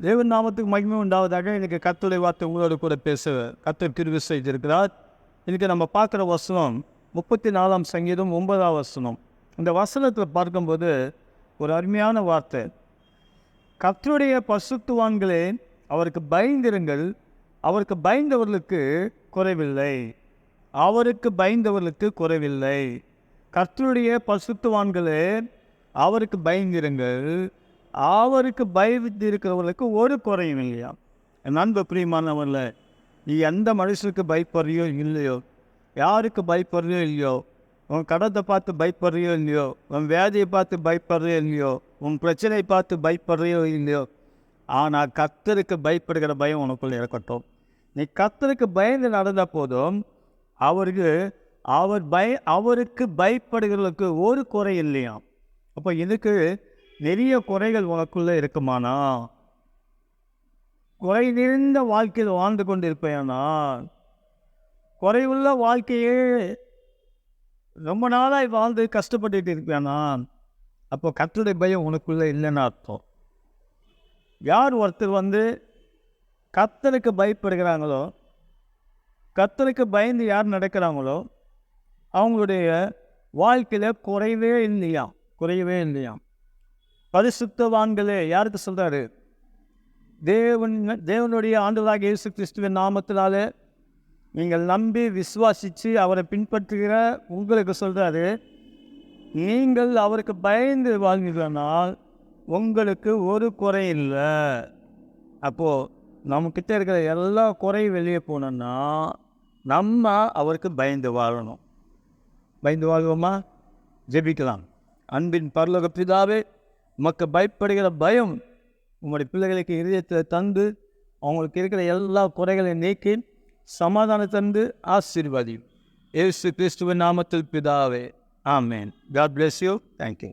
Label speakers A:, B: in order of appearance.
A: தேவன் நாமத்துக்கு மகிமை உண்டாவதாக எனக்கு கத்துரை வார்த்தை உங்களோட கூட பேச கத்தர் கிருவி செய்திருக்கிறார். இன்னைக்கு நம்ம பார்க்குற வசனம் முப்பத்தி நாலாம் சங்கீதம் ஒன்பதாம் வசனம். இந்த வசனத்தில் பார்க்கும்போது ஒரு அருமையான வார்த்தை. கர்த்தருடைய பசுத்துவான்களே அவருக்கு பயந்திருங்கள். அவருக்கு பயந்தவர்களுக்கு குறைவில்லை. அவருக்கு பயந்தவர்களுக்கு குறைவில்லை. கர்த்தருடைய பசுத்துவான்களே அவருக்கு பயந்திருங்கள். அவருக்கு பயந்து இருக்கிறவர்களுக்கு ஒரு குறையும் இல்லையா? என் நண்பு பிரியமானவர்கள நீ எந்த மனுஷனுக்கு பயப்படுறியோ இல்லையோ யாருக்கு பயப்படுறியோ இல்லையோ உன் கடத்தை பார்த்து பயப்படுறியோ இல்லையோ உன் வியாதியை பார்த்து பயப்படுறியோ இல்லையோ உன் பிரச்சனையை பார்த்து பயப்படுறியோ இல்லையோ ஆனால் கத்தருக்கு பயப்படுகிற பயம் உனக்குள்ளே இருக்கட்டும். நீ கத்தருக்கு பயந்து நடந்த போதும் அவருக்கு அவர் பய அவருக்கு பயப்படுகிறவர்களுக்கு ஒரு குறை இல்லையாம். அப்போ இதுக்கு நிறைய குறைகள் உனக்குள்ளே இருக்குமானா? குறை நிறைந்த வாழ்க்கையில் வாழ்ந்து கொண்டு இருப்பேனா குறைவுள்ள வாழ்க்கையே ரொம்ப நாளாக வாழ்ந்து கஷ்டப்பட்டுட்டு இருப்பேனா? அப்போ கத்துடைய பயம் உனக்குள்ளே இல்லைன்னு அர்த்தம். யார் ஒருத்தர் வந்து கத்தருக்கு பயப்படுகிறாங்களோ கத்தருக்கு பயந்து யார் நடக்கிறாங்களோ அவங்களுடைய வாழ்க்கையில் குறைவே இல்லையா குறையவே இல்லையாம். பரிசுத்தவான்களே யாருக்கு சொல்கிறாரு தேவன் தேவனுடைய ஆண்டுகளாக இயேசு கிறிஸ்துவின் நாமத்தினாலே நீங்கள் நம்பி விசுவாசித்து அவரை பின்பற்றுகிற உங்களுக்கு சொல்கிறாரு நீங்கள் அவருக்கு பயந்து வாழ்ந்தீர்களானால் உங்களுக்கு ஒரு குறை இல்லை. அப்போது நம்மக்கிட்ட இருக்கிற எல்லா குறையும் வெளியே போனோம்னா நம்ம அவருக்கு பயந்து வாழணும். பயந்து வாழ்வோமா? ஜெபிக்கலாம். அன்பின் பரலோக பிதாவே உமக்கு பயப்படுகிற பயம் உங்களுடைய பிள்ளைகளுக்கு இதயத்தில் தந்து அவங்களுக்கு இருக்கிற எல்லா குறைகளையும் நீக்கி சமாதானம் தந்து ஆசீர்வாதி ஏசு கிறிஸ்துவின் நாமத்தில் பிதாவே. ஆமேன். God bless you thank you